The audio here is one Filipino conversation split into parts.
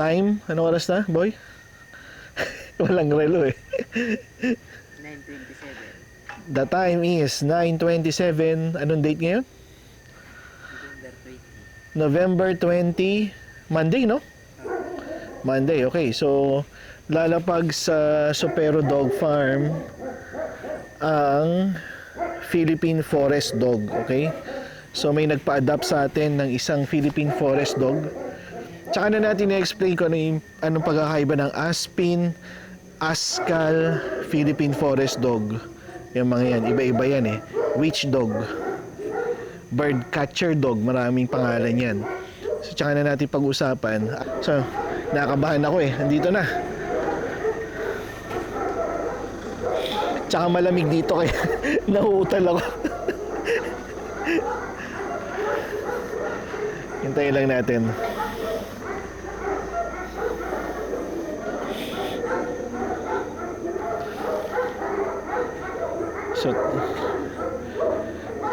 Time, ano oras na, boy? Walang relo eh. 927. The time is 9.27. Anong date ngayon? November 20. November 20, Monday, no? Monday, okay. So, lalapag sa Supero Dog Farm ang Philippine Forest Dog, okay? So, may nagpa-adapt sa atin ng isang Philippine Forest Dog. Tsaka na natin i-explain ko ano yung, anong pagkakaiba ng Aspin, Askal, Philippine Forest Dog. Yung mga yan, iba-iba yan eh. Witch Dog, bird catcher dog, maraming pangalan yan. So, tsaka na natin pag-usapan. So, nakabahan ako eh. Andito na. Tsaka malamig dito kaya nahuutal ako. Hintayin lang natin. So,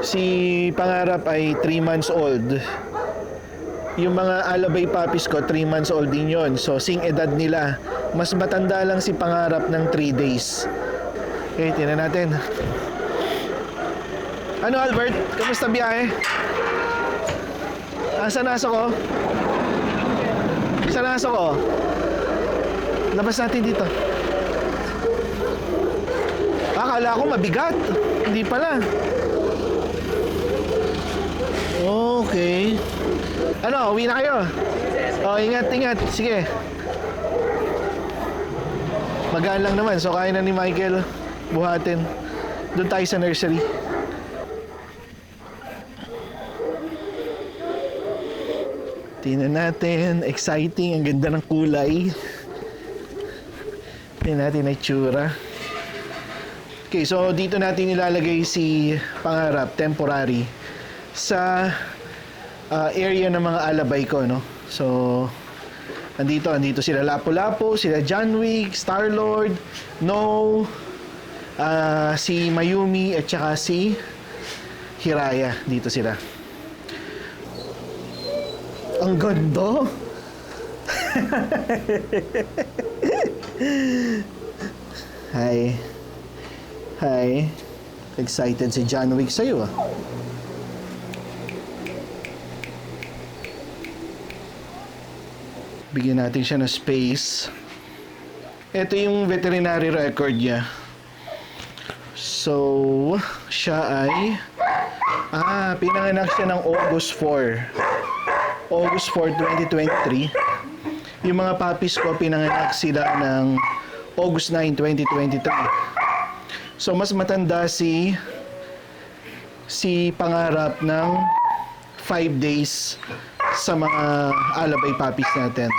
Si Pangarap ay 3 months old. Yung mga alabay puppies ko, 3 months old din yon. So, sing edad nila. Mas matanda lang si Pangarap ng 3 days. Okay, tinan natin. Ano Albert? Kamusta biyahe? Asa nasa ko? Sa nasa ko? Labas natin dito. Akala ko mabigat. Hindi pala. Okay. Ano, uwi na kayo? Oh, ingat, ingat. Sige. Magaan lang naman. So, kaya na ni Michael buhatin. Doon tayo sa nursery. Tingnan natin. Exciting. Ang ganda ng kulay. Tingnan natin ang itsura. Okay, so dito natin nilalagay si Pangarap, temporary sa uh, area ng mga alabay ko, no? So, andito, andito sila Lapu-Lapu, sila John Wick, Star-Lord, No, uh, si Mayumi, at saka si Hiraya. Dito sila. Ang ganda! Hi. Hi. Excited si John Wick sa'yo, ah. Bigyan natin siya ng space. Ito yung veterinary record niya. So, siya ay ah, pinanganak siya ng August 4. August 4, 2023. Yung mga puppies ko pinanganak sila ng August 9, 2023. So, mas matanda si si pangarap ng 5 days sa mga alabay puppies natin.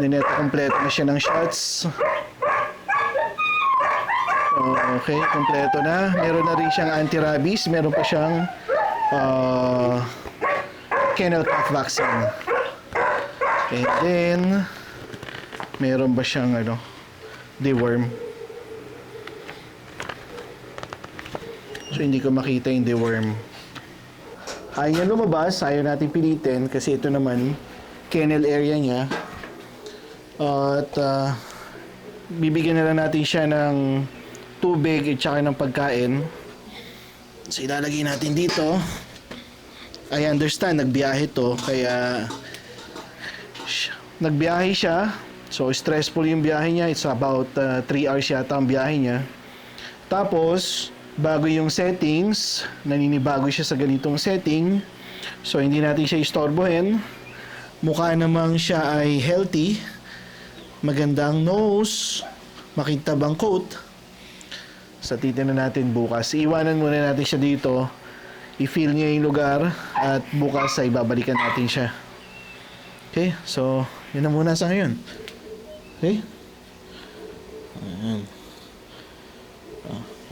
Nineto kompleto na siya ng shots. Okay, kompleto na. Meron na rin siyang anti-rabies. Meron pa siyang uh, kennel cough vaccine. And then, meron ba siyang ano, deworm. So, hindi ko makita yung deworm. Ayaw niya lumabas, ayaw natin pilitin kasi ito naman, kennel area niya. at ah, bibigyan na lang natin siya ng tubig at saka ng pagkain. So ilalagay natin dito. I understand, nagbiyahe to, kaya nagbiyahe siya. So stressful yung biyahe niya. It's about 3 hours yata ang biyahe niya. Tapos, bago yung settings, naninibago siya sa ganitong setting. So, hindi natin siya istorbohin. Mukha namang siya ay healthy. Magandang nose. Makintabang coat. Sa titignan natin bukas. Iwanan muna natin siya dito. I-feel niya yung lugar. At bukas ay babalikan natin siya. Okay? So, yun na muna sa ngayon. Okay?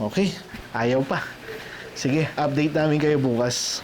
Okay, ayaw pa. Sige, update namin kayo bukas.